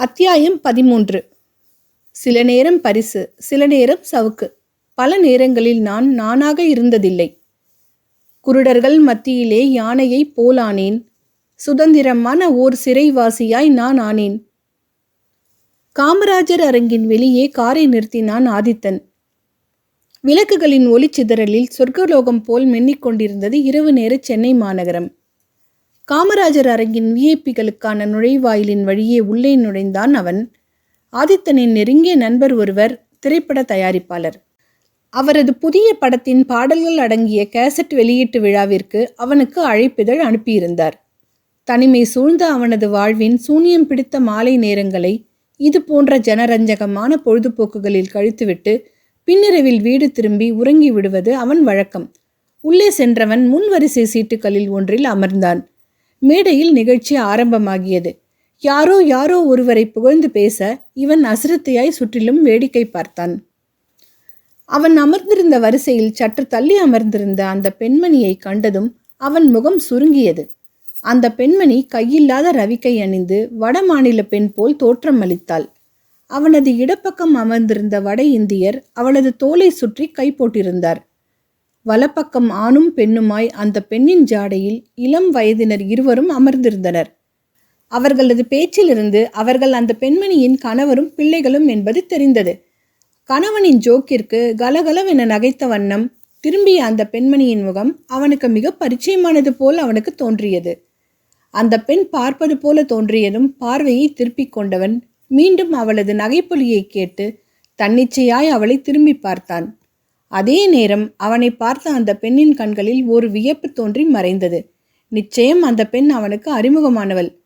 அத்தியாயம் பதிமூன்று. சில நேரம் பரிசு சில நேரம் சவுக்கு. பல நேரங்களில் நான் நானாக இருந்ததில்லை. குருடர்கள் மத்தியிலே யானையை போலானேன். சுதந்திரமான ஓர் சிறைவாசியாய் நான் ஆனேன். காமராஜர் அரங்கின் வெளியே காரை நிறுத்தினான் ஆதித்தன். விளக்குகளின் ஒளிச்சிதறலில் சொர்க்கலோகம் போல் மென்னிக் கொண்டிருந்தது இரவு நேர சென்னை மாநகரம். காமராஜர் அரங்கின் விஐபிகளுக்கான நுழைவாயிலின் வழியே உள்ளே நுழைந்தான் அவன். ஆதித்தனின் நெருங்கிய நண்பர் ஒருவர் திரைப்பட தயாரிப்பாளர். அவரது புதிய படத்தின் பாடல்கள் அடங்கிய கேசட் வெளியீட்டு விழாவிற்கு அவனுக்கு அழைப்பிதழ் அனுப்பியிருந்தார். தனிமை சூழ்ந்த அவனது வாழ்வின் சூனியம் பிடித்த மாலை நேரங்களை இது போன்ற ஜனரஞ்சகமான பொழுதுபோக்குகளில் கழித்துவிட்டு பின்னிரவில் வீடு திரும்பி உறங்கி விடுவது அவன் வழக்கம். உள்ளே சென்றவன் முன்வரிசை சீட்டுகளில் ஒன்றில் அமர்ந்தான். மேடையில் நிகழ்ச்சி ஆரம்பமாகியது. யாரோ யாரோ ஒருவரை புகழ்ந்து பேச இவன் அசிரத்தையாய் சுற்றிலும் வேடிக்கை பார்த்தான். அவன் அமர்ந்திருந்த வரிசையில் சற்று தள்ளி அமர்ந்திருந்த அந்த பெண்மணியை கண்டதும் அவன் முகம் சுருங்கியது. அந்த பெண்மணி கையில்லாத ரவிக்கை அணிந்து வட மாநில பெண் போல் தோற்றம் அளித்தாள். அவனது இடப்பக்கம் அமர்ந்திருந்த வட இந்தியர் அவளது தோலை சுற்றி கை போட்டிருந்தார். வலப்பக்கம் ஆணும் பெண்ணுமாய் அந்த பெண்ணின் ஜாடையில் இளம் வயதினர் இருவரும் அமர்ந்திருந்தனர். அவர்களது பேச்சிலிருந்து அவர்கள் அந்த பெண்மணியின் கணவரும் பிள்ளைகளும் என்பது தெரிந்தது. கணவனின் ஜோக்கிற்கு கலகலவென நகைத்த வண்ணம் திரும்பிய அந்த பெண்மணியின் முகம் அவனுக்கு மிக பரிச்சயமானது போல் அவனுக்கு தோன்றியது. அந்த பெண் பார்ப்பது போல தோன்றியதும் பார்வையை திருப்பிக் கொண்டவன் மீண்டும் அவளது நகைப்பொலியை கேட்டு தன்னிச்சையாய் அவளை திரும்பி பார்த்தான். அதே நேரம் அவனை பார்த்த அந்த பெண்ணின் கண்களில் ஒரு வியப்பு தோன்றி மறைந்தது. நிச்சயம் அந்த பெண் அவனுக்கு அறிமுகமானவள்.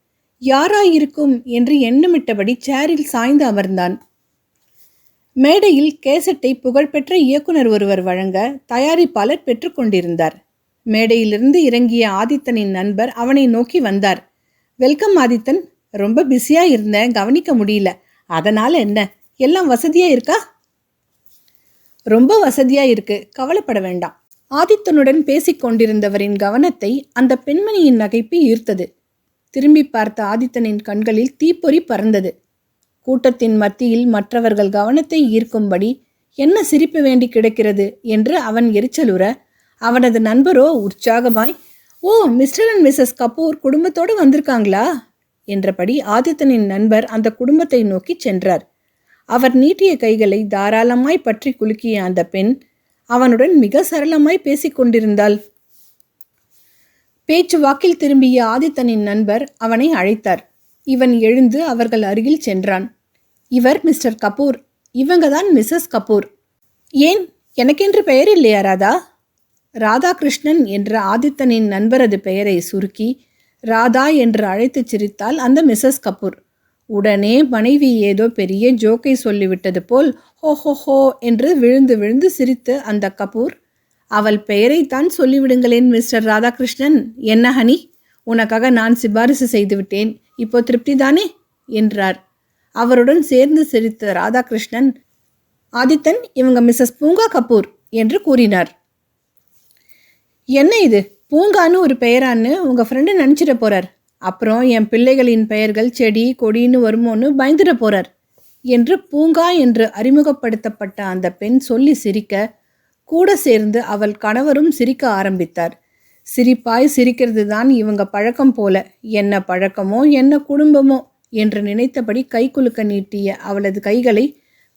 யாராயிருக்கும் என்று எண்ணமிட்டபடி சேரில் சாய்ந்து அமர்ந்தான். மேடையில் கேசட்டை புகழ்பெற்ற இயக்குனர் ஒருவர் வழங்க தயாரிப்பாளர் பெற்றுக்கொண்டிருந்தார் மேடையிலிருந்து இறங்கிய ஆதித்தனின் நண்பர் அவனை நோக்கி வந்தார். வெல்கம் ஆதித்தன். ரொம்ப பிஸியாக இருந்தேன். கவனிக்க முடியல. அதனால் என்ன? எல்லாம் வசதியாக இருக்கா? ரொம்ப வசதியா இருக்கு. கவலைப்பட வேண்டாம். ஆதித்தனுடன் பேசிக் கொண்டிருந்தவரின் கவனத்தை அந்த பெண்மணியின் நகைப்பு ஈர்த்தது. திரும்பி பார்த்த ஆதித்தனின் கண்களில் தீப்பொறி பறந்தது. கூட்டத்தின் மத்தியில் மற்றவர்கள் கவனத்தை ஈர்க்கும்படி என்ன சிரிப்பு வேண்டி கிடக்கிறது என்று அவன் எரிச்சலுற அவனது நண்பரோ உற்சாகமாய் oh mister and missus Kapoor குடும்பத்தோடு வந்திருக்காங்களா? என்றபடி ஆதித்தனின் நண்பர் அந்த குடும்பத்தை நோக்கி சென்றார். அவர் நீட்டிய கைகளை தாராளமாய் பற்றி குலுக்கிய அந்த பெண் அவனுடன் மிக சரளமாய் பேசிக்கொண்டிருந்தாள் பேச்சு வாக்கில் திரும்பிய ஆதித்தனின் நண்பர் அவனை அழைத்தார். இவன் எழுந்து அவர்கள் அருகில் சென்றான். இவர் மிஸ்டர் கபூர். இவங்க தான் மிஸ்ஸஸ் கபூர். ஏன்? எனக்கென்று பெயர் இல்லையா ராதா? ராதாகிருஷ்ணன் என்ற ஆதித்தனின் நண்பரது பெயரை சுருக்கி ராதா என்று அழைத்துச் சிரித்தால் அந்த மிஸ்ஸஸ் கபூர். உடனே மனைவி ஏதோ பெரிய ஜோக்கை சொல்லிவிட்டது போல் ஹோ ஹோ ஹோ என்று விழுந்து விழுந்து சிரித்து அந்த கபூர் அவள் பெயரைத்தான் சொல்லிவிடுங்களேன் மிஸ்டர் ராதாகிருஷ்ணன். என்ன ஹனி உனக்காக நான் சிபாரிசு செய்துவிட்டேன். இப்போ திருப்தி தானே என்றார். அவருடன் சேர்ந்து சிரித்த ராதாகிருஷ்ணன் ஆதித்தன் இவங்க மிஸ்ஸஸ் பூங்கா கபூர் என்று கூறினார். என்ன இது? பூங்கான்னு ஒரு பெயரான்னு உங்கள் ஃப்ரெண்டு நினச்சிட போகிறார் அப்புறம் என் பிள்ளைகளின் பெயர்கள் செடி கொடின்னு வருமோன்னு பயந்துட போறார் என்று பூங்கா என்று அறிமுகப்படுத்தப்பட்ட அந்த பெண் சொல்லி சிரிக்க கூட சேர்ந்து அவள் கணவரும் சிரிக்க ஆரம்பித்தார். சிரிப்பாய் சிரிக்கிறது தான் இவங்க பழக்கம் போல. என்ன பழக்கமோ என்ன குடும்பமோ என்று நினைத்தபடி கை குலுக்க நீட்டிய அவளது கைகளை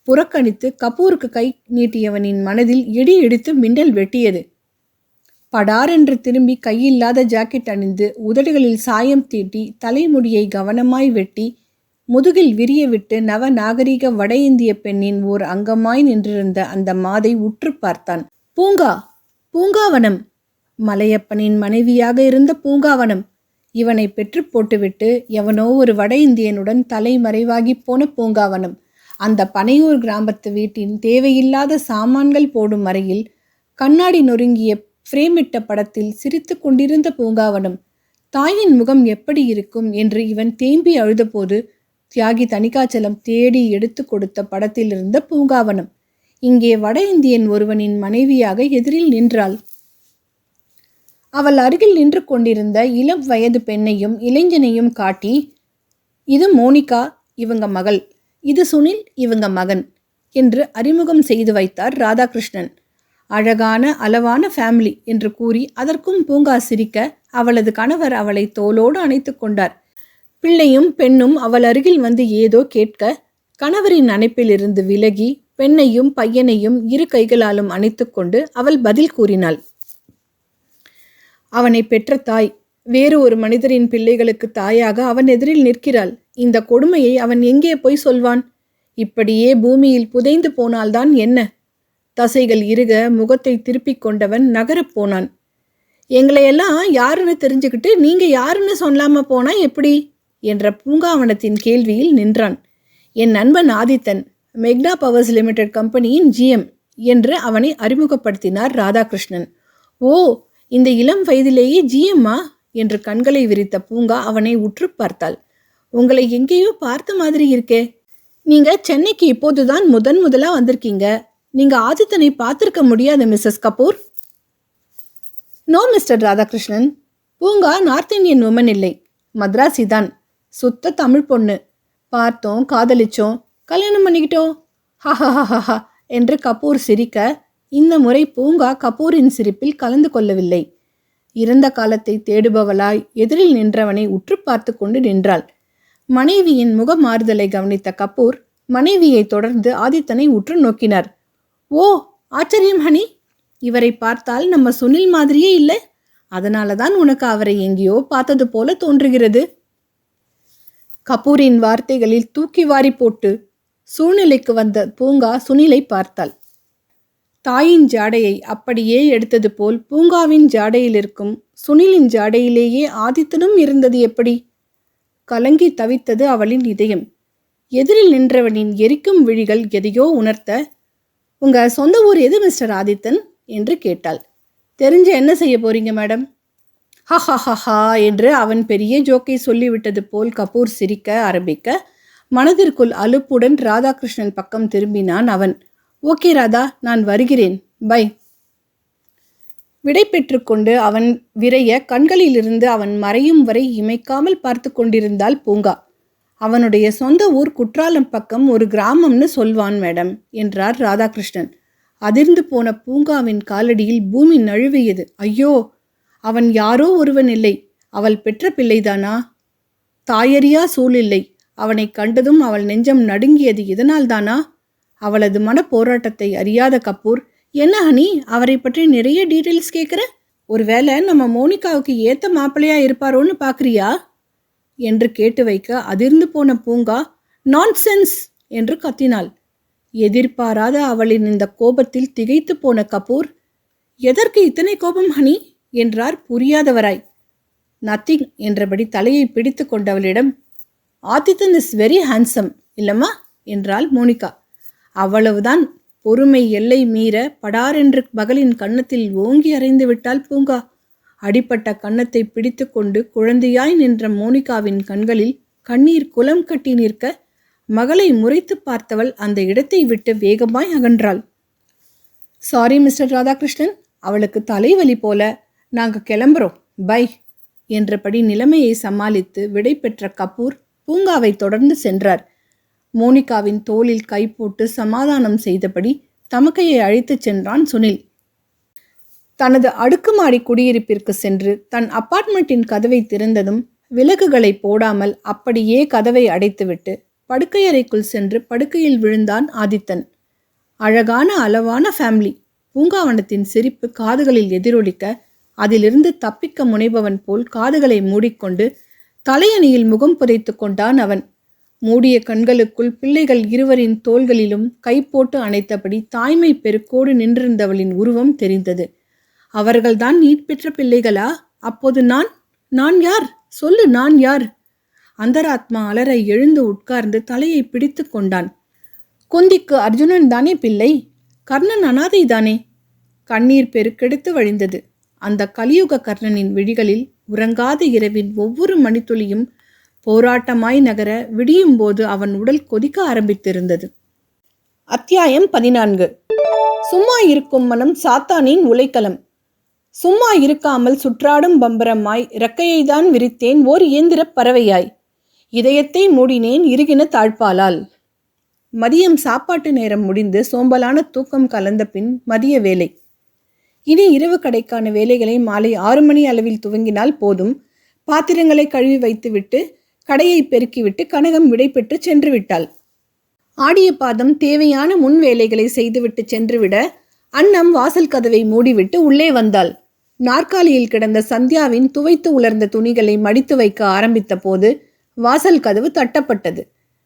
புறக்கணித்து கபூருக்கு கை நீட்டியவனின் மனதில் இடி இடித்து மின்னல் வெட்டியது. படாரென்று திரும்பி கையில்லாத ஜாக்கெட் அணிந்து உதடுகளில் சாயம் தீட்டி தலைமுடியை கவனமாய் வெட்டி முதுகில் விரிய விட்டு நவ நாகரிக வட இந்திய பெண்ணின் ஓர் அங்கமாய் நின்றிருந்த அந்த மாதை உற்று பார்த்தான். பூங்கா பூங்காவனம். மலையப்பனின் மனைவியாக இருந்த பூங்காவனம். இவனை பெற்று போட்டுவிட்டு எவனோ ஒரு வட இந்தியனுடன் தலைமறைவாகி போன பூங்காவனம். அந்த பனையூர் கிராமத்து வீட்டின் தேவையில்லாத சாமான்கள் போடும் அறையில் கண்ணாடி நொறுங்கிய ஃப்ரேமிட்ட படத்தில் சிரித்து கொண்டிருந்த பூங்காவனம் தாயின் முகம் எப்படி இருக்கும்? என்று இவன் தேம்பி அழுதபோது தியாகி தணிகாச்சலம் தேடி எடுத்து கொடுத்த படத்தில் இருந்த பூங்காவனம். இங்கே வட இந்தியன் ஒருவனின் மனைவியாக எதிரில் நின்றாள். அவள் அருகில் நின்று கொண்டிருந்த இளம் வயது பெண்ணையும் இளைஞனையும் காட்டி இது மோனிகா இவங்க மகள். இது சுனில் இவங்க மகன் என்று அறிமுகம் செய்து வைத்தார் ராதாகிருஷ்ணன். அழகான அளவான ஃபேமிலி என்று கூறி அதற்கும் பூங்கா சிரிக்க அவளது கணவர் அவளை தோளோடு அணைத்து கொண்டார். பிள்ளையும் பெண்ணும் அவள் அருகில் வந்து ஏதோ கேட்க கணவரின் அணைப்பிலிருந்து விலகி பெண்ணையும் பையனையும் இரு கைகளாலும் அணைத்துக்கொண்டு அவள் பதில் கூறினாள். அவனை பெற்ற தாய் வேறு ஒரு மனிதரின் பிள்ளைகளுக்கு தாயாக அவன் எதிரில் நிற்கிறாள். இந்த கொடுமையை அவன் எங்கே போய் சொல்வான்? இப்படியே பூமியில் புதைந்து போனால்தான் என்ன? தசைகள் இருக முகத்தை திருப்பிக் கொண்டவன் நகரப் போனான். எங்களையெல்லாம் யாருன்னு தெரிஞ்சுக்கிட்டு நீங்க யாருன்னு சொல்லாம போனா எப்படி? என்ற பூங்காவனத்தின் கேள்வியில் நின்றான். என் நண்பன் ஆதித்தன் மெக்னா பவர்ஸ் லிமிடெட் கம்பெனியின் ஜிஎம் என்று அவனை அறிமுகப்படுத்தினார் ராதாகிருஷ்ணன். ஓ இந்த இளம் வயதிலேயே ஜிஎம்மா என்று கண்களை விரித்த பூங்கா அவனை உற்று பார்த்தாள். உங்களை எங்கேயோ பார்த்த மாதிரி இருக்கே. நீங்க சென்னைக்கு இப்போதுதான் முதன் முதலா வந்திருக்கீங்க. நீங்க ஆதித்தனை பார்த்திருக்க முடியாது missus Kapoor no mister Radhakrishnan பூங்கா நார்த் இந்தியன் உமன் இல்லை. மദ്രാசி தான். சுத்த தமிழ் பொண்ணு. பார்த்தோம் காதலிச்சோம். கல்யாணம் பண்ணிக்கிட்டோம். ஹஹஹஹா என்று கபூர் சிரிக்க இந்த முறை பூங்கா கபூரின் சிரிப்பில் கலந்து கொள்ளவில்லை. இறந்த காலத்தை தேடுபவளாய் எதிரில் நின்றவனை உற்று பார்த்து கொண்டு நின்றாள். மனைவியின் முக மாறுதலை கவனித்த கபூர் மனைவியை தொடர்ந்து ஆதித்தனை உற்று நோக்கினார். ஓ ஆச்சரியம் ஹனி. இவரை பார்த்தால் நம்ம சுனில் மாதிரியே இல்லை. அதனால தான் உனக்கு அவரை எங்கேயோ பார்த்தது போல தோன்றுகிறது. கபூரின் வார்த்தைகளில் தூக்கி வாரி போட்டு சூழ்நிலைக்கு வந்த பூங்கா சுனிலை பார்த்தாள். தாயின் ஜாடையை அப்படியே எடுத்தது போல் பூங்காவின் ஜாடையில் இருக்கும் சுனிலின் ஜாடையிலேயே ஆதித்தனும் இருந்தது எப்படி? கலங்கி தவித்தது அவளின் இதயம். எதிரில் நின்றவனின் எரிக்கும் விழிகள் எதையோ உணர்த்த உங்கள் சொந்த ஊர் எது மிஸ்டர் ஆதித்தன்? என்று கேட்டாள். தெரிஞ்சு என்ன செய்ய போறீங்க மேடம்? ஹஹஹஹா என்று அவன் பெரிய ஜோக்கை சொல்லிவிட்டது போல் கபூர் சிரிக்க ஆரம்பிக்க மனதிற்குள் அலுப்புடன் ராதாகிருஷ்ணன் பக்கம் திரும்பினான் அவன். ஓகே ராதா நான் வருகிறேன். பை. விடை பெற்றுக்கொண்டு அவன் விரைய கண்களிலிருந்து அவன் மறையும் வரை இமைக்காமல் பார்த்து கொண்டிருந்தாள் பூங்கா. அவனுடைய சொந்த ஊர் குற்றாலம் பக்கம் ஒரு கிராமம்னு சொல்வான் மேடம் என்றார் ராதாகிருஷ்ணன். அதிர்ந்து போன பூங்காவின் காலடியில் பூமி நழுவியது. ஐயோ அவன் யாரோ ஒருவன் இல்லை. அவள் பெற்ற பிள்ளைதானா? தாயறியா சூழில்லை அவனை கண்டதும் அவள் நெஞ்சம் நடுங்கியது இதனால்தானா? அவளது மன போராட்டத்தை அறியாத கபூர் என்ன ஹனி அவரை பற்றி நிறைய டீட்டெயில்ஸ் கேட்குற ஒருவேளை நம்ம மோனிகாவுக்கு ஏத்த மாப்பிள்ளையா இருப்பாரோன்னு பார்க்குறியா என்று கேட்டு வைக்க அதிர்ந்து போன பூங்கா நான்சென்ஸ் என்று கத்தினாள். எதிர்பாராத அவளின் இந்த கோபத்தில் திகைத்து போன கபூர் எதற்கு இத்தனை கோபம் ஹனி? என்றார் புரியாதவராய். நத்திங் என்றபடி தலையை பிடித்து கொண்டவளிடம் ஆதித்தன் இஸ் வெரி ஹேண்ட்ஸம் இல்லம்மா? என்றாள் மோனிகா. அவ்வளவுதான் பொறுமை எல்லை மீற படாரென்று மகளின் கன்னத்தில் ஓங்கி அறைந்து விட்டாள் பூங்கா. அடிப்பட்ட கன்னத்தை பிடித்துக்கொண்டு குழந்தையாய் நின்ற மோனிகாவின் கண்களில் கண்ணீர் குலம் கட்டி நிற்க மகளை முறைத்து பார்த்தவள் அந்த இடத்தை விட்டு வேகமாய் அகன்றாள். சாரி மிஸ்டர் ராதாகிருஷ்ணன் அவளுக்கு தலைவலி போல. நாங்கள் கிளம்புறோம். பை என்றபடி நிலைமையை சமாளித்து விடை பெற்ற கபூர் பூங்காவை தொடர்ந்து சென்றார். மோனிகாவின் தோளில் கை போட்டு சமாதானம் செய்தபடி தமக்கையை அழைத்துச் சென்றான் சுனில். தனது அடுக்குமாடி குடியிருப்பிற்கு சென்று தன் அப்பார்ட்மெண்ட்டின் கதவை திறந்ததும் விளக்குகளை போடாமல் அப்படியே கதவை அடைத்துவிட்டு படுக்கையறைக்குள் சென்று படுக்கையில் விழுந்தான் ஆதித்தன். அழகான அளவான ஃபேமிலி பூங்காவனத்தின் சிரிப்பு காதுகளில் எதிரொலிக்க அதிலிருந்து தப்பிக்க முனைபவன் போல் காதுகளை மூடிக்கொண்டு தலையணியில் முகம் புதைத்து கொண்டான் அவன். மூடிய கண்களுக்குள் பிள்ளைகள் இருவரின் தோள்களிலும் கை போட்டு அணைத்தபடி தாய்மை பெருக்கோடு நின்றிருந்தவளின் உருவம் தெரிந்தது. அவர்கள்தான் நீட் பெற்ற பிள்ளைகளா? அப்போது நான் நான் யார்? சொல்லு நான் யார்? அந்தராத்மா அலற எழுந்து உட்கார்ந்து தலையை பிடித்து கொண்டான். குந்திக்கு அர்ஜுனன் தானே பிள்ளை? கர்ணன் அனாதை தானே? கண்ணீர் பெருக்கெடுத்து வழிந்தது. அந்த கலியுக கர்ணனின் விழிகளில் உறங்காத இரவின் ஒவ்வொரு மணித்துளியும் போராட்டமாய் நகர விடியும் போது அவன் உடல் கொதிக்க ஆரம்பித்திருந்தது. அத்தியாயம் பதினான்கு. சும்மா இருக்கும் மனம் சாத்தானின் உலைக்கலம் சும்மா இருக்காமல் சுற்றாடும் பம்பரமாய் இறக்கையை தான் விரித்தேன் ஓர் இயந்திரப் பறவையாய். இதயத்தை மூடினேன் இருகின தாழ்பாலால் மதியம் சாப்பாட்டு நேரம் முடிந்து சோம்பலான தூக்கம் கலந்த பின் மதிய வேலை. இனி இரவு கடைக்கான வேலைகளை மாலை ஆறு மணி அளவில் துவங்கினால் போதும். பாத்திரங்களை கழுவி வைத்துவிட்டு கடையை பெருக்கிவிட்டு கனகம் விடைபெற்று சென்று விட்டாள் ஆடிய பாதம் தேவையான முன் வேலைகளை செய்துவிட்டு சென்றுவிட அன்னம் வாசல் கதவை மூடிவிட்டு உள்ளே வந்தாள். நாற்காலியில் கிடந்த சந்தியாவின் துவைத்து உலர்ந்த துணிகளை மடித்து வைக்க ஆரம்பித்த போது வாசல் கதவு தட்டப்பட்டது.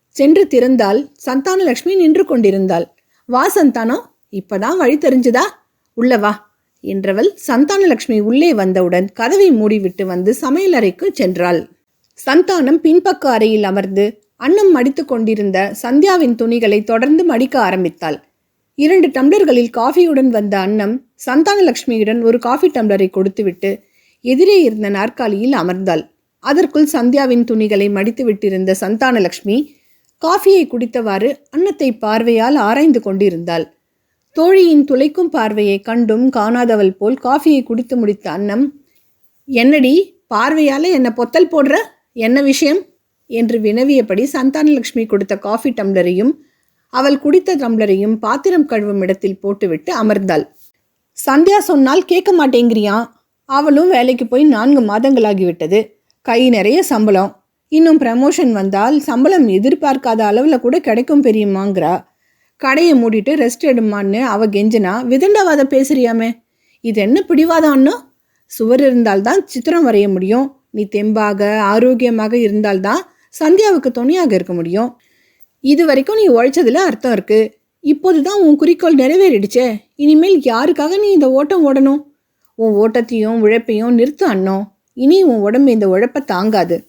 சென்று திறந்தால் சந்தானலட்சுமி நின்று கொண்டிருந்தாள். வா சந்தானோ இப்பதான் வழி தெரிஞ்சுதா? உள்ள வா என்றவள் சந்தானலட்சுமி உள்ளே வந்தவுடன் கதவை மூடிவிட்டு வந்து சமையலறைக்கு சென்றாள். சந்தானம் பின்பக்க அறையில் அமர்ந்து அன்னம் மடித்து கொண்டிருந்த சந்தியாவின் துணிகளை தொடர்ந்து மடிக்க ஆரம்பித்தாள். இரண்டு டம்ளர்களில் காஃபியுடன் வந்த அன்னம் சந்தானலட்சுமியுடன் ஒரு காஃபி டம்ளரை கொடுத்துவிட்டு எதிரே இருந்த நாற்காலியில் அமர்ந்தாள். அதற்குள் சந்தியாவின் துணிகளை மடித்து விட்டிருந்த சந்தானலட்சுமி காஃபியை குடித்தவாறு அன்னத்தை பார்வையால் ஆராய்ந்து கொண்டிருந்தாள். தோழியின் துளைக்கும் பார்வையை கண்டும் காணாதவள் போல் காஃபியை குடித்து முடித்த அன்னம் என்னடி பார்வையால் என்ன பொத்தல் போடுற? என்ன விஷயம்? என்று வினவியபடி சந்தானலட்சுமி கொடுத்த காஃபி டம்ளரையும் அவள் குடித்த டம்ளரையும் பாத்திரம் கழுவும் இடத்தில் போட்டுவிட்டு அமர்ந்தாள். சந்தியா சொன்னால் கேட்க மாட்டேங்கிறியான் அவளும் வேலைக்கு போய் நான்கு மாதங்களாகிவிட்டது. கை நிறைய சம்பளம். இன்னும் ப்ரமோஷன் வந்தால் சம்பளம் எதிர்பார்க்காத அளவில் கூட கிடைக்கும் பெரியம்மாங்கிறா. கடையை மூடிட்டு ரெஸ்ட் எடுமான்னு அவ கெஞ்சினா விதண்டவாதம் பேசுறியாமே? இது என்ன பிடிவாதம் சுவர் இருந்தால்தான் சித்திரம் வரைய முடியும். நீ தெம்பாக ஆரோக்கியமாக இருந்தால்தான் சந்தியாவுக்கு துணையாக இருக்க முடியும். இது வரைக்கும் நீ உழைச்சதுல அர்த்தம் இருக்கு. இப்போது தான் உன் குறிக்கோள் நிறைவேறிடுச்சே. இனிமேல் யாருக்காக நீ இந்த ஓட்டம் ஓடணும்? உன் ஓட்டத்தையும் உழைப்பையும் நிறுத்து அண்ணோ. இனி உன் உடம்பு இந்த உழைப்பை தாங்காது.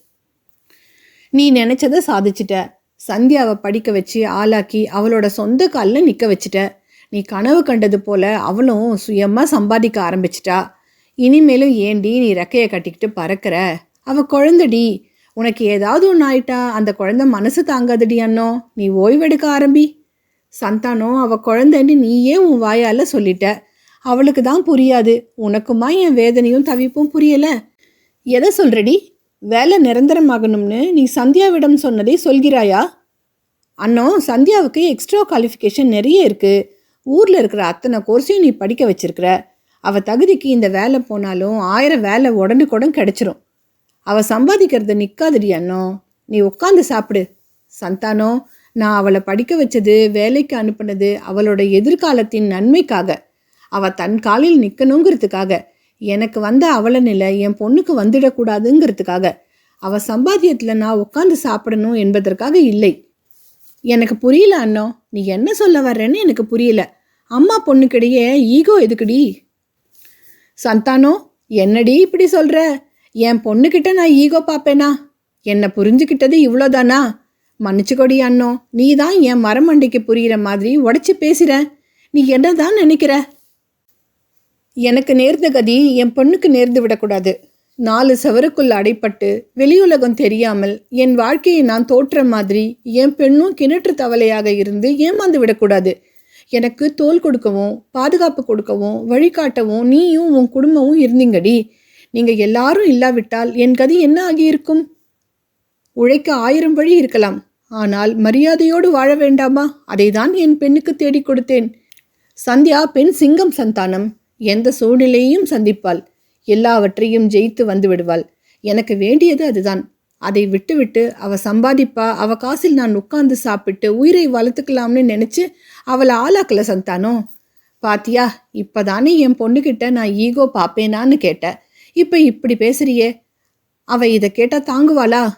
நீ நினைச்சதை சாதிச்சிட்ட. சந்தியாவை படிக்க வச்சு ஆளாக்கி அவளோட சொந்த காலில் நிற்க வச்சிட்ட. நீ கனவு கண்டது போல அவளும் சுயமாக சம்பாதிக்க ஆரம்பிச்சிட்டா. இனிமேலும் ஏண்டி நீ ரெக்கையை கட்டிக்கிட்டு பறக்கிற? அவ குழந்தடி. உனக்கு ஏதாவது ஒன்று ஆயிட்டா அந்த குழந்தை மனசு தாங்காதடி அண்ணோ. நீ ஓய்வெடுக்க ஆரம்பி. சந்தானம் அவ குழந்தைன்னு நீயே உன் வாயால் சொல்லிட்ட. அவளுக்கு தான் புரியாது. உனக்குமா என் வேதனையும் தவிப்பும் புரியலை? எதை சொல்றடி? வேலை நிரந்தரமாகணும்னு நீ சந்தியாவிடம் சொன்னதை சொல்கிறாயா? அண்ணோ சந்தியாவுக்கு எக்ஸ்ட்ரா குவாலிஃபிகேஷன் நிறைய இருக்குது ஊரில் இருக்கிற அத்தனை கோர்ஸையும் நீ படிக்க வச்சிருக்கிற. அவள் தகுதிக்கு இந்த வேலை போனாலும் ஆயிரம் வேலை உடனுக்குடன் கிடச்சிரும். அவள் சம்பாதிக்கிறது நிற்காதடி அண்ணோ. நீ உட்காந்து சாப்பிடு. சந்தானோ நான் அவளை படிக்க வச்சது வேலைக்கு அனுப்புனது அவளோட எதிர்காலத்தின் நன்மைக்காக. அவ தன் காலில் நிற்கணுங்கிறதுக்காக எனக்கு வந்த அவள நிலை என் பொண்ணுக்கு வந்துடக்கூடாதுங்கிறதுக்காக. அவ சம்பாத்தியத்தில் நான் உட்காந்து சாப்பிடணும் என்பதற்காக இல்லை. எனக்கு புரியல அண்ணோ. நீ என்ன சொல்ல வர்றேன்னு எனக்கு புரியல. அம்மா பொண்ணுக்கிடையே ஈகோ எதுக்குடி? சந்தானோ என்னடி இப்படி சொல்கிற என் பொண்ணுக்கிட்ட நான் ஈகோ பார்ப்பேனா? என்னை புரிஞ்சுக்கிட்டது இவ்வளோதானா? மன்னிச்சுக்கொடி அண்ணோ நீ தான் என் மரமண்டைக்கு புரிகிற மாதிரி உடச்சி பேசுகிற நீ என்னதான் நினைக்கிற? எனக்கு நேர்ந்த கதி என் பொண்ணுக்கு நேர்ந்து விடக்கூடாது. நாலு சவருக்குள் அடைப்பட்டு வெளியுலகம் தெரியாமல் என் வாழ்க்கையை நான் தோற்ற மாதிரி என் பெண்ணும் கிணற்று தவளையாக இருந்து ஏமாந்து விடக்கூடாது. எனக்கு தோல் கொடுக்கவும் பாதுகாப்பு கொடுக்கவும் வழிகாட்டவும் நீயும் உன் குடும்பமும் இருந்தீங்கடி. நீங்க எல்லாரும் இல்லாவிட்டால் என் கதி என்ன ஆகியிருக்கும்? உழைக்க ஆயிரம் வழி இருக்கலாம். ஆனால் மரியாதையோடு வாழ வேண்டாமா? அதைதான் என் பெண்ணுக்கு தேடிக் கொடுத்தேன். சந்தியா பெண் சிங்கம் சந்தானம். எந்த சூழ்நிலையையும் சந்திப்பாள். எல்லாவற்றையும் ஜெயித்து வந்து விடுவாள். எனக்கு வேண்டியது அதுதான். அதை விட்டுவிட்டு அவ சம்பாதிப்பா அவ காசில் நான் உட்கார்ந்து சாப்பிட்டு உயிரை வளர்த்துக்கலாம்னு நினைச்சு அவளை ஆளாக்கல சந்தானோ? பாத்தியா இப்பதானே என் பொண்ணுகிட்ட நான் ஈகோ பாப்பேனான்னு கேட்டேன். இப்ப இப்படி பேசுறியே? அவ இதை கேட்டா தாங்குவாளா?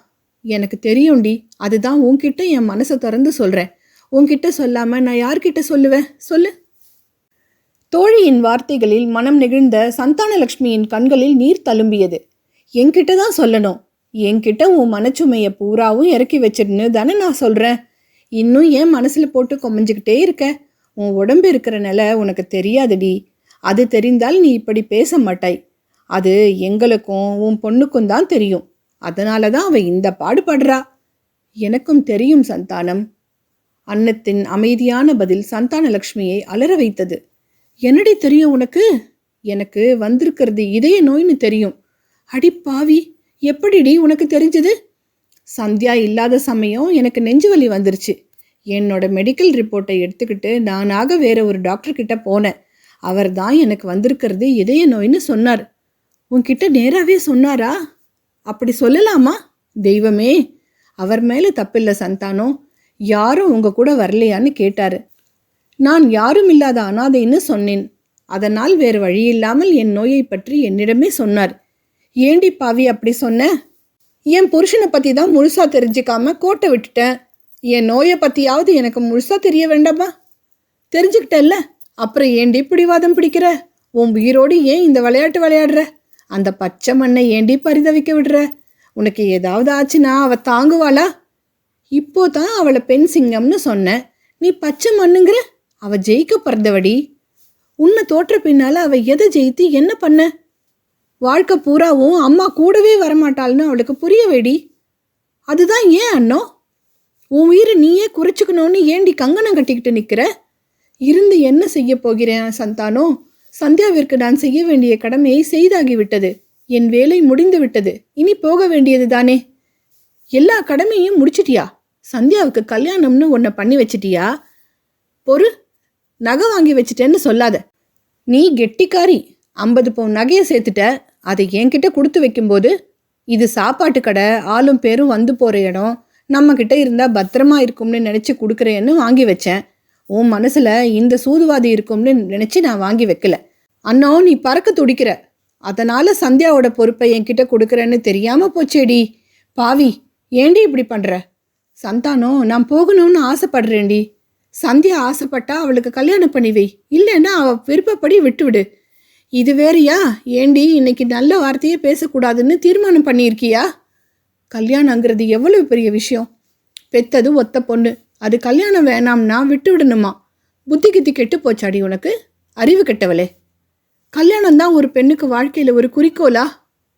எனக்கு தெரியும்டி. அதுதான் உன்கிட்ட என் மனசை திறந்து சொல்றேன். உன்கிட்ட சொல்லாம நான் யார்கிட்ட சொல்லுவேன்? சொல்லு. தோழியின் வார்த்தைகளில் மனம் நெகிழ்ந்த சந்தானலக்ஷ்மியின் கண்களில் நீர் தழும்பியது. என்கிட்ட தான் சொல்லணும். என்கிட்ட உன் மனச்சுமையை பூராவும் இறக்கி வச்சிருன்னு தானே நான் சொல்கிறேன் இன்னும் ஏன் மனசில் போட்டு கொமைஞ்சுக்கிட்டே இருக்க. உன் உடம்பு இருக்கிற நிலை உனக்கு தெரியாதுடி. அது தெரிந்தால் நீ இப்படி பேச மாட்டாய். அது எங்களுக்கும் உன் பொண்ணுக்கும் தான் தெரியும். அதனால தான் அவ இந்த பாடுபடுறா. எனக்கும் தெரியும் சந்தானம். அன்னத்தின் அமைதியான பதில் சந்தானலக்ஷ்மியை அலற வைத்தது. என்னடி தெரியும் உனக்கு? எனக்கு வந்திருக்கிறது இதய நோய்னு தெரியும். அடி பாவி எப்படிடி உனக்கு தெரிஞ்சது? சந்தியா இல்லாத சமயம் எனக்கு நெஞ்சு வலி வந்துருச்சு. என்னோட மெடிக்கல் ரிப்போர்ட்டை எடுத்துக்கிட்டு நானாக வேற ஒரு டாக்டர் கிட்ட போனேன். அவர் தான் எனக்கு வந்திருக்கிறது இதய நோயின்னு சொன்னார். உன்கிட்ட நேராகவே சொன்னாரா? அப்படி சொல்லலாமா? தெய்வமே அவர் மேலே தப்பில்லை சந்தானம் யாரும் உங்க கூட வரலையான்னு கேட்டாரு. நான் யாரும் இல்லாத அனாதைன்னு சொன்னேன். அதனால் வேறு வழியில்லாமல் என் நோயை பற்றி என்னிடமே சொன்னார். ஏண்டி பாவி அப்படி சொன்ன? என் புருஷனை பற்றி தான் முழுசாக தெரிஞ்சுக்காம கோட்டை விட்டுட்டேன். என் நோயை பற்றியாவது எனக்கு முழுசாக தெரிய வேண்டாமா? தெரிஞ்சுக்கிட்டல்ல? அப்புறம் ஏண்டி பிடிவாதம் பிடிக்கிற? உன் உயிரோடு ஏன் இந்த விளையாட்டு விளையாடுற? அந்த பச்சை மண்ணை ஏண்டி பரிதவிக்க விடுற? உனக்கு ஏதாவது ஆச்சுன்னா அவள் தாங்குவாளா? இப்போ தான் அவளை பெண் சிங்கம்னு சொன்ன. நீ பச்சை மண்ணுங்கிற? அவள் ஜெயிக்க பிறந்தவடி உன்னை தோற்ற பின்னால் அவள் எதை ஜெயித்து என்ன பண்ண? வாழ்க்கை பூராவும் அம்மா கூடவே வரமாட்டாள்னு அவளுக்கு புரிய வேடி அதுதான் ஏன் அண்ணோ? உன் உயிரை நீயே குறைச்சிக்கணும்னு ஏண்டி கங்கணம் கட்டிக்கிட்டு நிற்கிற இருந்து என்ன செய்ய போகிறேன் சந்தானோ? சந்தியாவிற்கு நான் செய்ய வேண்டிய கடமையை செய்தாகிவிட்டது. என் வேலை முடிந்து விட்டது இனி போக வேண்டியது தானே? எல்லா கடமையும் முடிச்சிட்டியா? சந்தியாவுக்கு கல்யாணம்னு உன்னை பண்ணி வச்சிட்டியா? பொறு நகை வாங்கி வச்சிட்டேன்னு சொல்லாத. நீ கெட்டிக்காரி. ஐம்பது பவுன் நகையை சேர்த்துட்ட. அதை என்கிட்ட கொடுத்து வைக்கும்போது இது சாப்பாட்டு கடை ஆளும் பேரும் வந்து போகிற இடம் நம்மக்கிட்ட இருந்தால் பத்திரமா இருக்கும்னு நினச்சி கொடுக்குறேன்னு வாங்கி வச்சேன். உன் மனசில் இந்த சூதுவாதி இருக்கும்னு நினச்சி நான் வாங்கி வைக்கல. அண்ணோ நீ பறக்க துடிக்கிற. அதனால் சந்தியாவோட பொறுப்பை என்கிட்ட கொடுக்குறேன்னு தெரியாமல் போச்சேடி. பாவி ஏண்டி இப்படி பண்ணுற சந்தானம் நான் போகணும்னு ஆசைப்படுறேன்டி. சந்தியா ஆசைப்பட்டா அவளுக்கு கல்யாணம் பண்ணி வை. இல்லைன்னா அவள் விருப்பப்படி விட்டுவிடு. இது வேறயா? ஏண்டி இன்னைக்கு நல்ல வார்த்தையே பேசக்கூடாதுன்னு தீர்மானம் பண்ணியிருக்கியா? கல்யாணங்கிறது எவ்வளவு பெரிய விஷயம். பெத்தது ஒத்த பொண்ணு. அது கல்யாணம் வேணாம்னா விட்டு விடணுமா புத்தி கித்தி கெட்டு போச்சாடி உனக்கு? அறிவு கெட்டவளே. கல்யாணம் தான் ஒரு பெண்ணுக்கு வாழ்க்கையில் ஒரு குறிக்கோளா?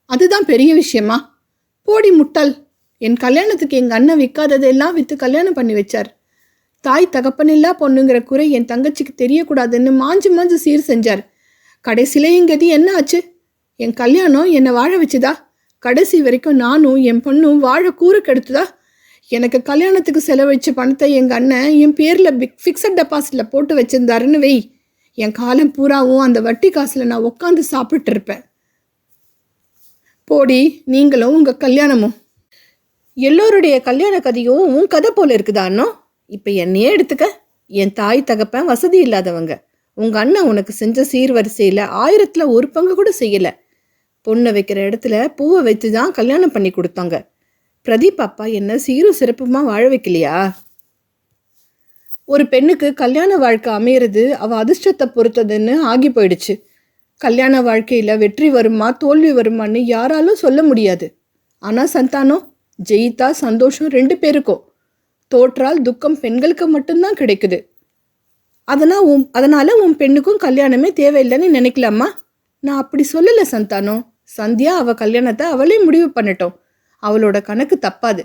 அதுதான் பெரிய விஷயமா? போடி முட்டாள் என் கல்யாணத்துக்கு எங்கள் அண்ணன் விற்காததெல்லாம் விற்று கல்யாணம் பண்ணி வச்சார். தாய் தகப்பனில்லா பொண்ணுங்கிற குறை என் தங்கச்சிக்கு தெரியக்கூடாதுன்னு மாஞ்சு மாஞ்சு சீர் செஞ்சார். கடைசியில என்ன ஆச்சு? என் கல்யாணம் என்னை வாழ வச்சுதா? கடைசி வரைக்கும் நானும் என் பொண்ணும் வாழ கூற கெடுத்துதா? எனக்கு கல்யாணத்துக்கு செலவழிச்ச பணத்தை எங்கள் அண்ணன் என் பேரில் பிக் ஃபிக்ஸட் டெபாசிட்டில் போட்டு வச்சுருந்தாருன்னு வை. என் காலம் பூராவும் அந்த வட்டி காசில் நான் உட்காந்து சாப்பிட்டு இருப்பேன். போடி நீங்களும் உங்கள் கல்யாணமும். எல்லோருடைய கல்யாண கதையும் உன் கதை போல இருக்குதா அண்ணோ? இப்போ என்னையே எடுத்துக்க. என் தாய் தகப்பன் வசதி இல்லாதவங்க. உங்கள் அண்ணன் உனக்கு செஞ்ச சீர்வரிசையில் ஆயிரத்தில் ஒரு பங்கு கூட செய்யலை. பொண்ணை வைக்கிற இடத்துல பூவை வச்சு தான் கல்யாணம் பண்ணி கொடுத்தாங்க. பிரதீப் அப்பா என்ன சீரும் சிறப்புமா வாழ வைக்கலையா? ஒரு பெண்ணுக்கு கல்யாண வாழ்க்கை அமையிறது அவள் அதிர்ஷ்டத்தை பொறுத்ததுன்னு ஆகி போயிடுச்சு. கல்யாண வாழ்க்கையில் வெற்றி வருமா தோல்வி வருமான்னு யாராலும் சொல்ல முடியாது. ஆனால் சந்தானம் ஜெயித்தா சந்தோஷம் ரெண்டு பேருக்கும். தோற்றால் துக்கம் பெண்களுக்கு மட்டும்தான் கிடைக்குது. அதனால் உன் அதனால் உன் பெண்ணுக்கும் கல்யாணமே தேவையில்லைன்னு நினைக்கலாமா? நான் அப்படி சொல்லலை சந்தானம் சந்தியா அவள் கல்யாணத்தை அவளே முடிவு பண்ணட்டும். அவளோட கணக்கு தப்பாது.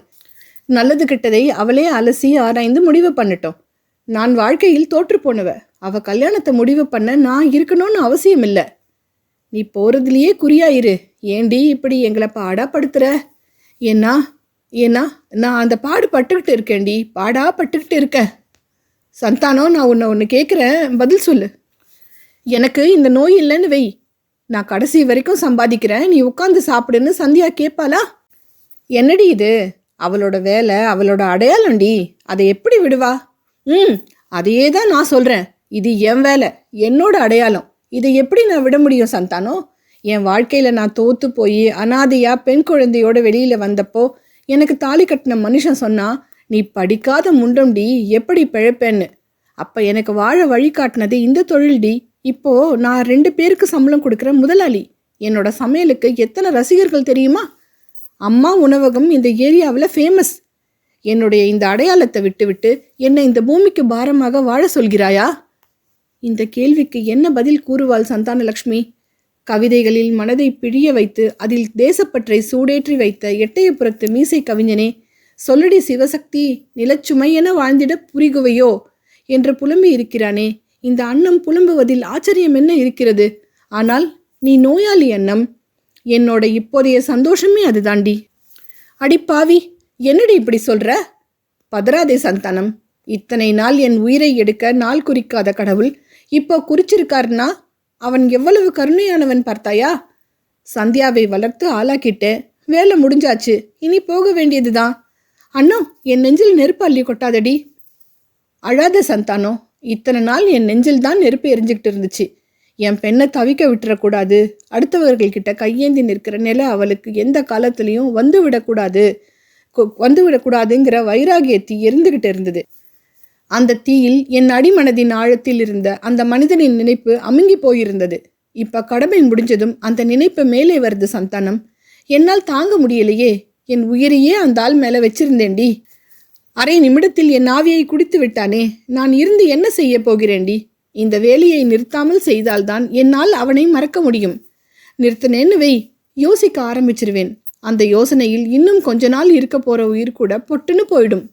நல்லது கிட்டதை அவளே அலசி ஆராய்ந்து முடிவு பண்ணட்டும். நான் வாழ்க்கையில் தோற்று போனவ. அவ கல்யாணத்தை முடிவு பண்ண நான் இருக்கணும்னு அவசியம் இல்லை நீ போறதுலயே குறியாயிரு. ஏண்டி இப்படி எங்களை பாடாப்படுத்துற? ஏன்னா ஏன்னா நான் அந்த பாடு பட்டுக்கிட்டு இருக்கேன்டி. பாடா பட்டுக்கிட்டு இருக்கேன் சந்தானம் நான் உன்னை ஒன்று கேட்குறேன் பதில் சொல்லு. எனக்கு இந்த நோய் இல்லைன்னு வை. நான் கடைசி வரைக்கும் சம்பாதிக்கிறேன். நீ உட்காந்து சாப்பிடுன்னு சந்தியா கேட்பாளா என்னடி இது? அவளோட வேலை அவளோட அடையாளம்டி. அதை எப்படி விடுவா? ம் அதையே தான் நான் சொல்கிறேன் இது என் வேலை என்னோட அடையாளம். இதை எப்படி நான் விட முடியும் சந்தானம் என் வாழ்க்கையில் நான் தோத்து போய் அனாதையாக பெண் குழந்தையோட வெளியில் வந்தப்போ எனக்கு தாலி கட்டின மனுஷன் சொன்னால் நீ படிக்காத முண்டம்டி எப்படி பிழைப்பேன்னு? அப்போ எனக்கு வாழ வழி காட்டினது இந்த தொழில்டி இப்போது நான் ரெண்டு பேருக்கு சம்பளம் கொடுக்குற முதலாளி. என்னோட சமையலுக்கு எத்தனை ரசிகர்கள் தெரியுமா? அம்மா உணவகம் இந்த ஏரியாவில் ஃபேமஸ் என்னுடைய இந்த அடையாளத்தை விட்டுவிட்டு என்னை இந்த பூமிக்கு பாரமாக வாழ சொல்கிறாயா? இந்த கேள்விக்கு என்ன பதில் கூறுவாள் சந்தானலக்ஷ்மி? கவிதைகளில் மனதை பிழிய வைத்து அதில் தேசப்பற்றை சூடேற்றி வைத்த எட்டயபுரத்து மீசை கவிஞனே சொல்லடி சிவசக்தி நிலச்சுமை என வாழ்ந்திட புரிகுவையோ? என்று புலம்பி இருக்கிறானே இந்த அன்னம் புலம்புவதில் ஆச்சரியம் என்ன இருக்கிறது? ஆனால் நீ நோயாளி அன்னம் என்னோட இப்போதைய சந்தோஷமே அதுதாண்டி. அடிப்பாவி என்னடி இப்படி சொல்ற? பதறாதே சந்தானம். இத்தனை நாள் என் உயிரை எடுக்க நாள் குறிக்காத கடவுள் இப்போ குறிச்சிருக்காருன்னா அவன் எவ்வளவு கருணையானவன் பார்த்தாயா? சந்தியாவை வளர்த்து ஆளாக்கிட்டு வேலை முடிஞ்சாச்சு இனி போக வேண்டியதுதான். அண்ணா என் நெஞ்சில் நெருப்பு அள்ளி கொட்டாதடி. அழாத சந்தானம் இத்தனை நாள் என் நெஞ்சில் தான் நெருப்பு எரிஞ்சுக்கிட்டு இருந்துச்சு. என் பெண்ணை தவிக்க விட்டுறக்கூடாது. அடுத்தவர்கள்கிட்ட கையேந்தி நிற்கிற நிலை அவளுக்கு எந்த காலத்துலேயும் வந்து விடக்கூடாது வந்துவிடக்கூடாதுங்கிற வந்து வைராகிய தீ எரிந்துகிட்டு இருந்தது. அந்த தீயில் என் அடிமனதின் ஆழத்தில் இருந்த அந்த மனிதனின் நினைப்பு அமுங்கி போயிருந்தது. இப்ப கடமை முடிஞ்சதும் அந்த நினைப்பு மேலே வருது சந்தானம். என்னால் தாங்க முடியலையே. என் உயிரையே அந்த ஆள் மேல வச்சிருந்தேன்டி. அரை நிமிடத்தில் என் ஆவியை குடித்து விட்டானே. நான் இருந்து என்ன செய்ய போகிறேன்டி? இந்த வேலையை நிறுத்தாமல் செய்தால்தான் என்னால் அவனை மறக்க முடியும். நிறுத்தினேன்னு வை. யோசிக்க ஆரம்பிச்சிருவேன். அந்த யோசனையில் இன்னும் கொஞ்ச நாள் இருக்க போகிற உயிர் கூட பொட்டுன்னு போயிடும்.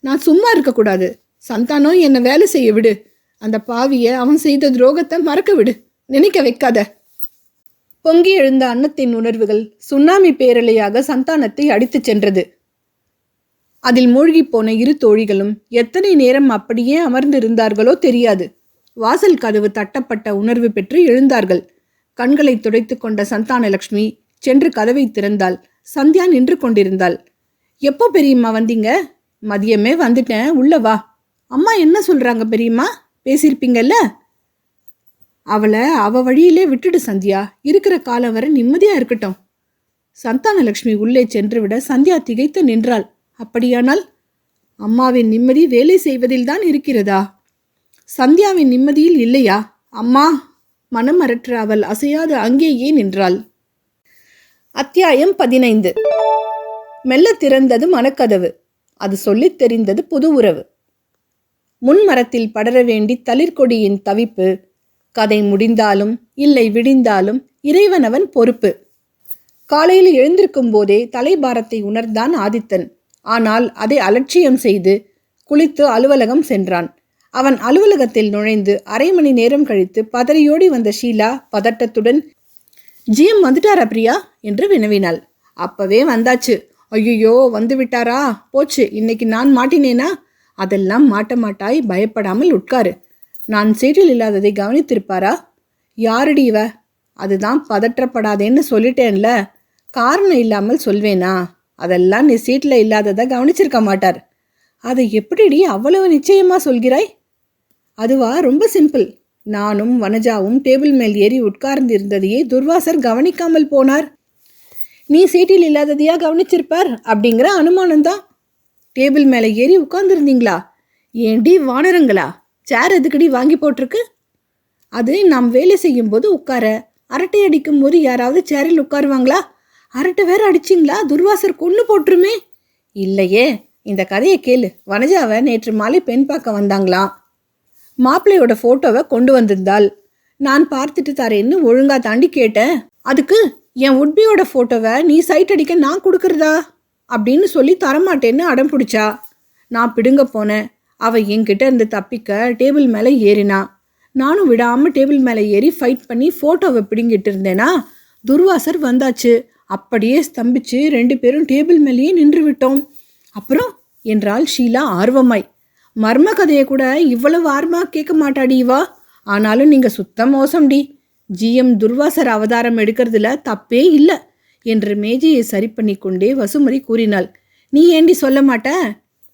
நான் சும்மா இருக்கக்கூடாது. சந்தானம் என்னை வேலை செய்ய விடு. அந்த பாவியை அவன் செய்த துரோகத்தை மறக்க விடு. நினைக்க வைக்காத. பொங்கி எழுந்த அன்னத்தின் உணர்வுகள் சுண்ணாமி பேரலையாக சந்தானத்தை அடித்துச் சென்றது. அதில் மூழ்கிப்போன இரு தோழிகளும் எத்தனை நேரம் அப்படியே அமர்ந்திருந்தார்களோ தெரியாது. வாசல் கதவு தட்டப்பட்ட உணர்வு பெற்று எழுந்தார்கள். கண்களை துடைத்து கொண்ட சந்தானலக்ஷ்மி சென்று கதவை திறந்தாள். சந்தியா நின்று கொண்டிருந்தாள். எப்போ பெரியம்மா வந்தீங்க? மதியமே வந்துட்டேன். உள்ள வா. அம்மா என்ன சொல்றாங்க பெரியம்மா? பேசியிருப்பீங்கல்ல? அவளை அவ வழியிலே விட்டுடு சந்தியா. இருக்கிற காலம் வரை நிம்மதியா இருக்கட்டும். சந்தானலட்சுமி உள்ளே சென்று விட சந்தியா திகைத்து நின்றாள். அப்படியானால்? அம்மாவின் நிம்மதி வேலை செய்வதில்தான் இருக்கிறதா? சந்தியாவின் நிம்மதியில் இல்லையா? அம்மா. மனம் அரற்ற அவள் அசையாது அங்கேயே நின்றாள். அத்தியாயம் பதினைந்து. மெல்ல திறந்தது மனக்கதவு. அது சொல்லித் தெரிந்தது புது உறவு. முன்மரத்தில் படர வேண்டி தளிர்கொடியின் தவிப்பு. கதை முடிந்தாலும் இல்லை விடிந்தாலும் இறைவனவன் பொறுப்பு. காலையில் எழுந்திருக்கும் போதே தலைபாரத்தை உணர்ந்தான் ஆதித்தன். ஆனால் அதை அலட்சியம் செய்து குளித்து அலுவலகம் சென்றான். அவன் அலுவலகத்தில் நுழைந்து அரை மணி நேரம் கழித்து பதறியோடி வந்த ஷீலா பதட்டத்துடன் ஜிஎம் வந்துட்டாரா பிரியா? என்று வினவினாள். அப்பவே வந்தாச்சு. ஐயோ வந்து விட்டாரா? போச்சு இன்னைக்கு நான் மாட்டினேனா? அதெல்லாம் மாட்ட மாட்டாய் பயப்படாமல் உட்காரு. நான் சீட்டில் இல்லாததை கவனித்திருப்பாரா? யாரடி இவ? அதுதான் பதற்றப்படாதேன்னு சொல்லிட்டேன்ல. காரணம் இல்லாமல் சொல்வேனா? அதெல்லாம் நீ சீட்டில் இல்லாததை கவனிச்சிருக்க மாட்டார். அதை எப்படிடி அவ்வளவு நிச்சயமாக சொல்கிறாய்? அதுவா? ரொம்ப சிம்பிள். நானும் வனஜாவும் டேபிள் மேல் ஏறி உட்கார்ந்திருந்ததையே துர்வாசர் கவனிக்காமல் போனார். நீ சீட்டில் இல்லாததையா கவனிச்சிருப்பார்? அப்படிங்கிற அனுமானம்தான். டேபிள் மேலே ஏறி உட்கார்ந்துருந்தீங்களா? ஏண்டி வானரங்களா? சேர் எதுக்கடி வாங்கி போட்டிருக்கு? அது நாம் வேலை செய்யும்போது உட்கார அரட்டை அடிக்கும் போது யாராவது சேரில் உட்காருவாங்களா? அரட்டை வேற அடிச்சிங்களா? துர்வாசர் கொண்டு போட்டுருமே. இல்லையே இந்த கதையை கேளு. வனஜாவை நேற்று மாலை பெண் பார்க்க வந்தாங்களாம். மாப்பிள்ளையோட ஃபோட்டோவை கொண்டு வந்திருந்தாள். நான் பார்த்துட்டு தரேன்னு ஒழுங்கா தாண்டி கேட்டேன். அதுக்கு என் உட்பியோட ஃபோட்டோவை நீ சைட் அடிக்க நான் கொடுக்குறதா? அப்படின்னு சொல்லி தரமாட்டேன்னு அடம் பிடிச்சா. நான் பிடுங்க போனேன். அவள் என்கிட்ட இருந்து தப்பிக்க டேபிள் மேலே ஏறினா. நானும் விடாமல் டேபிள் மேலே ஏறி ஃபைட் பண்ணி ஃபோட்டோவை பிடுங்கிட்டு இருந்தேனா? துர்வாசர் வந்தாச்சு. அப்படியே ஸ்தம்பிச்சு ரெண்டு பேரும் டேபிள் மேலேயே நின்று விட்டோம் அப்புறம்? என்றாள் ஷீலா ஆர்வமாய். மர்ம கதையை கூட இவ்வளவு ஆர்வமா கேட்க மாட்டாடி இவா. ஆனாலும் நீங்க சுத்த மோசம்டி. ஜிஎம் துர்வாசர் அவதாரம் எடுக்கிறதுல தப்பே இல்லை என்று மேஜையை சரி பண்ணி கொண்டே வசுமதி கூறினாள். நீ ஏண்டி சொல்ல மாட்ட?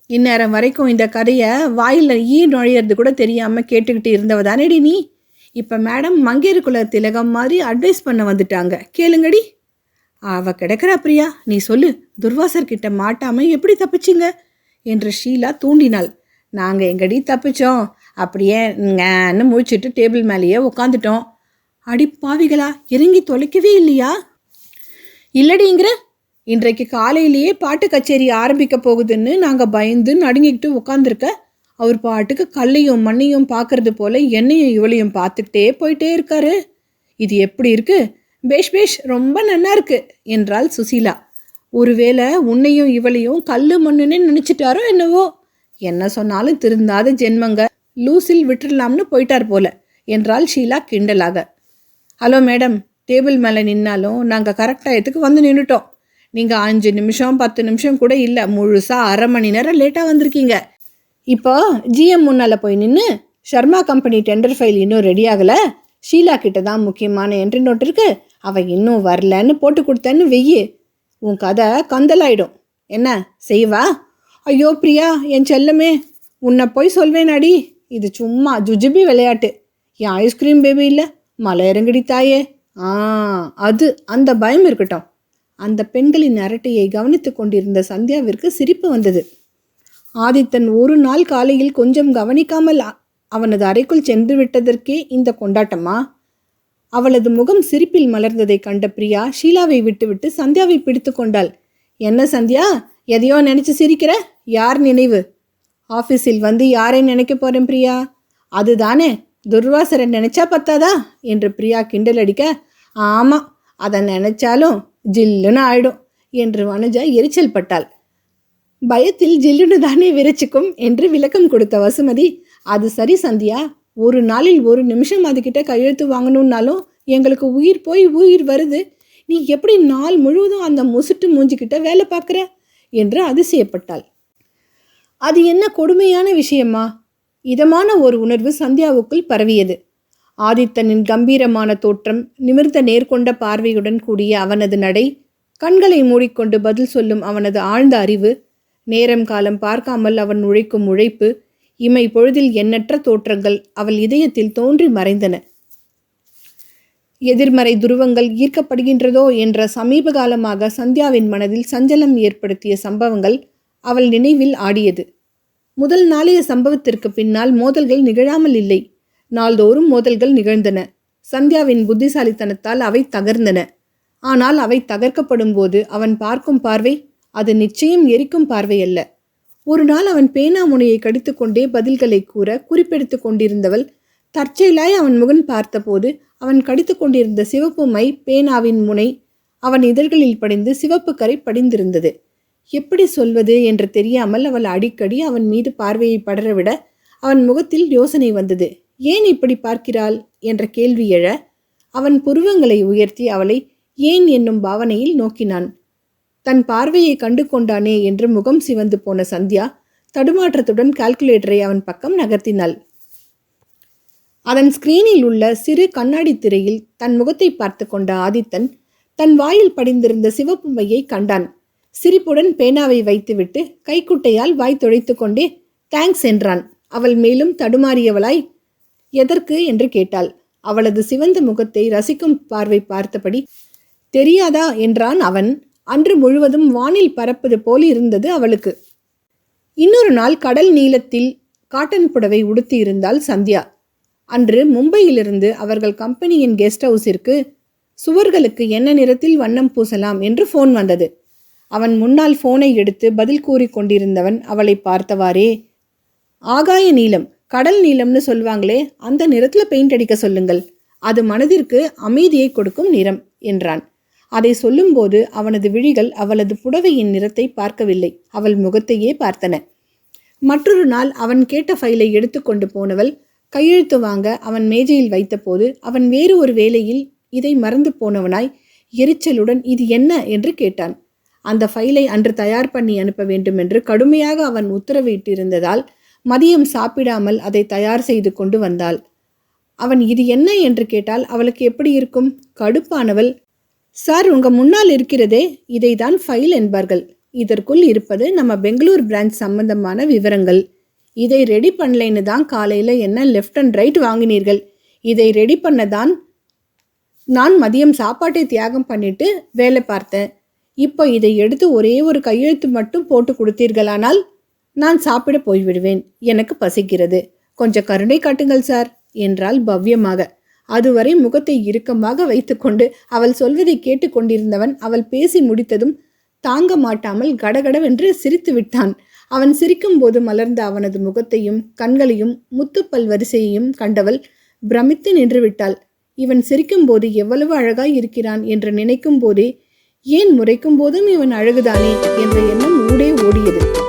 இந்நேரம் வரைக்கும் இந்த கதையை வாயில் ஈ நுழையிறது கூட தெரியாம கேட்டுக்கிட்டு இருந்தவ தானேடி நீ? இப்போ மேடம் மங்கேரு குல திலகம் மாதிரி அட்வைஸ் பண்ண வந்துட்டாங்க. கேளுங்கடி. அவ கிடக்குறா பிரியா நீ சொல்லு துர்வாசர் கிட்ட மாட்டாம எப்படி தப்பிச்சிங்க? என்று ஷீலா தூண்டினாள். நாங்கள் எங்கடி தப்பிச்சோம். அப்படியே ngன்னு முடிச்சுட்டு டேபிள் மேலேயே உட்காந்துட்டோம் அடி பாவிகளா இறங்கி தொலைக்கவே இல்லையா? இல்லடிங்கிற இன்றைக்கு காலையிலேயே பாட்டு கச்சேரி ஆரம்பிக்க போகுதுன்னு நாங்கள் பயந்து நடுங்கிக்கிட்டு உட்காந்துருக்க அவர் பாட்டுக்கு கல்லையும் மண்ணையும் பார்க்கறது போல என்னையும் இவளையும் பார்த்துக்கிட்டே போயிட்டே இருக்காரு. இது எப்படி இருக்கு? பேஷ் பேஷ் ரொம்ப நன்னா இருக்கு என்றாள் சுசீலா. ஒருவேளை உன்னையும் இவளையும் கல் மண்ணுன்னு நினச்சிட்டாரோ என்னவோ? என்ன சொன்னாலும் திருந்தாத ஜென்மங்க. லூசில் விட்டுடலாம்னு போயிட்டார் போல என்றால் ஷீலா கிண்டலாக. ஹலோ மேடம் டேபிள் மேலே நின்னாலும் நாங்கள் கரெக்ட் டயத்துக்கு வந்து நின்றுட்டோம் நீங்கள் அஞ்சு நிமிஷம் பத்து நிமிஷம் கூட இல்லை முழுசாக அரை மணி நேரம் லேட்டாக வந்திருக்கீங்க. இப்போ ஜிஎம் முன்னால் போய் நின்று ஷர்மா கம்பெனி டெண்டர் ஃபைல் இன்னும் ரெடி ஆகலை. ஷீலா கிட்ட தான் முக்கியமான என்ட்ரி நோட் இருக்கு. அவள் இன்னும் வரலன்னு போட்டு கொடுத்தேன்னு வெய்யி. உன் கதை கந்தலாயிடும். என்ன செய்வா? ஐயோ பிரியா என் செல்லமே உன்னை போய் சொல்வேனாடி. இது சும்மா ஜுஜுபி விளையாட்டு. என் ஐஸ்கிரீம் பேபி இல்லை மலை இறங்கடி தாயே ஆ அது அந்த பயம் இருக்கட்டும். அந்த பெண்களின் அரட்டையை கவனித்து கொண்டிருந்த சந்தியாவிற்கு சிரிப்பு வந்தது. ஆதித்தன் ஒரு நாள் காலையில் கொஞ்சம் கவனிக்காமல் அவனது அறைக்குள் சென்று விட்டதற்கே இந்த கொண்டாட்டமா? அவளது முகம் சிரிப்பில் மலர்ந்ததை கண்ட பிரியா ஷீலாவை விட்டுவிட்டு சந்தியாவை பிடித்து கொண்டாள். என்ன சந்தியா? எதையோ நினச்சி சிரிக்கிற? யார் நினைவு? ஆஃபீஸில் வந்து யாரை நினைக்க போகிறேன் பிரியா? அதுதானே துர்வாசரை நினச்சா பத்தாதா? என்று பிரியா கிண்டல் அடிக்க ஆமாம் அதை நினச்சாலும் ஜில்லுன்னு ஆயிடும் என்று வனஜா எரிச்சல் பட்டாள். பயத்தில் ஜில்லுன்னு தானே விரைச்சிக்கும் என்று விளக்கம் கொடுத்த வசுமதி அது சரி சந்தியா ஒரு நாளில் ஒரு நிமிஷம் அதுகிட்ட கையெழுத்து வாங்கணுன்னாலும் எங்களுக்கு உயிர் போய் உயிர் வருது. நீ எப்படி நாள் முழுவதும் அந்த முசுட்டு மூஞ்சிக்கிட்ட வேலை பார்க்குற? என்று அதிசயப்பட்டாள். அது என்ன கொடுமையான விஷயமா? இதமான ஒரு உணர்வு சந்தியாவுக்குள் பரவியது. ஆதித்தனின் கம்பீரமான தோற்றம் நிமிர்ந்த நேர்கொண்ட பார்வையுடன் கூடிய அவனது நடை கண்களை மூடிக்கொண்டு பதில் சொல்லும் அவனது ஆழ்ந்த அறிவு நேரம் காலம் பார்க்காமல் அவன் உழைக்கும் உழைப்பு இமை பொழுதில் எண்ணற்ற தோற்றங்கள் அவள் இதயத்தில் தோன்றி மறைந்தன. எதிர்மறை துருவங்கள் ஈர்க்கப்படுகின்றதோ என்ற சமீப காலமாக சந்தியாவின் மனதில் சஞ்சலம் ஏற்படுத்திய சம்பவங்கள் அவள் நினைவில் ஆடியது. முதல் நாளைய சம்பவத்திற்கு பின்னால் மோதல்கள் நிகழாமல் இல்லை. நாள்தோறும் மோதல்கள் நிகழ்ந்தன. சந்தியாவின் புத்திசாலித்தனத்தால் அவை தகர்ந்தன. ஆனால் அவை தகர்க்கப்படும் போது அவன் பார்க்கும் பார்வை அது நிச்சயம் எரிக்கும் பார்வை அல்ல ஒரு நாள் அவன் பேனா முனையை கடித்துக்கொண்டே பதில்களை கூற குறிப்பெடுத்துக் கொண்டிருந்தவள் தற்செயலாய் அவன் முகன் பார்த்தபோது அவன் கடித்து கொண்டிருந்த சிவப்பு மை பேனாவின் முனை அவன் இதழ்களில் படிந்து சிவப்பு கரை படிந்திருந்தது. எப்படி சொல்வது என்று தெரியாமல் அவள் அடிக்கடி அவன் மீது பார்வையை படரவிட அவன் முகத்தில் யோசனை வந்தது. ஏன் இப்படி பார்க்கிறாள்? என்ற கேள்வி எழ அவன் புருவங்களை உயர்த்தி அவளை ஏன் என்னும் பாவனையில் நோக்கினான். தன் பார்வையை கண்டு கொண்டானே என்று முகம் சிவந்து போன சந்தியா தடுமாற்றத்துடன் கால்குலேட்டரை அவன் பக்கம் நகர்த்தினாள். அதன் ஸ்கிரீனில் உள்ள சிறு கண்ணாடி திரையில் தன் முகத்தை பார்த்து கொண்ட ஆதித்தன் தன் வாயில் படிந்திருந்த சிவப்பு மையை கண்டான். சிரிப்புடன் பேனாவை வைத்துவிட்டு கைக்குட்டையால் வாய் துடைத்து கொண்டே தேங்க்ஸ் என்றான். அவள் மேலும் தடுமாறியவளாய் எதற்கு? என்று கேட்டாள். அவளது சிவந்த முகத்தை ரசிக்கும் பார்வை பார்த்தபடி தெரியாதா? என்றான் அவன். அன்று முழுவதும் வானில் பறப்பது போல் இருந்தது அவளுக்கு. இன்னொரு நாள் கடல் நீளத்தில் காட்டன் புடவை உடுத்தியிருந்தாள் சந்தியா. அன்று மும்பையிலிருந்து அவர்கள் கம்பெனியின் கெஸ்ட் ஹவுஸிற்கு சுவர்களுக்கு என்ன நிறத்தில் வண்ணம் பூசலாம்? என்று ஃபோன் வந்தது. அவன் முன்னால் ஃபோனை எடுத்து பதில் கூறிக் கொண்டிருந்தவன் அவளை பார்த்தவாறே ஆகாய நீலம் கடல் நீலம்னு சொல்வாங்களே அந்த நிறத்தில் பெயிண்ட் அடிக்க சொல்லுங்கள். அது மனதிற்கு அமைதியை கொடுக்கும் நிறம் என்றான். அதை சொல்லும்போது அவனது விழிகள் அவளது புடவையின் நிறத்தை பார்க்கவில்லை. அவள் முகத்தையே பார்த்தன. மற்றொரு நாள் அவன் கேட்ட ஃபைலை எடுத்துக்கொண்டு போனவள் கையெழுத்து வாங்க அவன் மேஜையில் வைத்தபோது அவன் வேறு ஒரு வேலையில் இதை மறந்து போனவனாய் எரிச்சலுடன் இது என்ன என்று கேட்டான். அந்த ஃபைலை அன்று தயார் பண்ணி அனுப்ப வேண்டும் என்று கடுமையாக அவன் உத்தரவிட்டிருந்ததால் மதியம் சாப்பிடாமல் அதை தயார் செய்து கொண்டு வந்தாள். அவன் இது என்ன என்று கேட்டால் அவளுக்கு எப்படி இருக்கும் கடுப்பானவள். சார் உங்க முன்னால் இருக்கிறதே இதை தான் ஃபைல் என்பார்கள். இதற்குள் இருப்பது நம்ம பெங்களூர் பிரான்ச் சம்பந்தமான விவரங்கள். இதை ரெடி பண்ணலைன்னு தான் காலையில் என்ன லெஃப்ட் அண்ட் ரைட் வாங்கினீர்கள். இதை ரெடி பண்ண தான் நான் மதியம் சாப்பாட்டை தியாகம் பண்ணிட்டு வேலை பார்த்தேன். இப்போ இதை எடுத்து ஒரே ஒரு கையெழுத்து மட்டும் போட்டு கொடுத்தீர்களானால் நான் சாப்பிட போய்விடுவேன். எனக்கு பசிக்கிறது. கொஞ்சம் கருணை காட்டுங்கள் சார் என்றால் பவ்யமாக. அதுவரை முகத்தை இறுக்கமாக வைத்துக்கொண்டு அவள் சொல்வதை கேட்டுக்கொண்டிருந்தவன் அவள் பேசி முடித்ததும் தாங்க மாட்டாமல் கடகடவென்று சிரித்து விட்டான். அவன் சிரிக்கும்போது மலர்ந்த அவனது முகத்தையும் கண்களையும் முத்துப்பல் வரிசையையும் கண்டவள் பிரமித்து நின்றுவிட்டாள். இவன் சிரிக்கும்போது எவ்வளவு அழகாய் இருக்கிறான் என்று நினைக்கும் போதே ஏன் முறைக்கும் போதும் இவன் அழகுதானே? என்ற எண்ணம் ஊடே ஓடியது.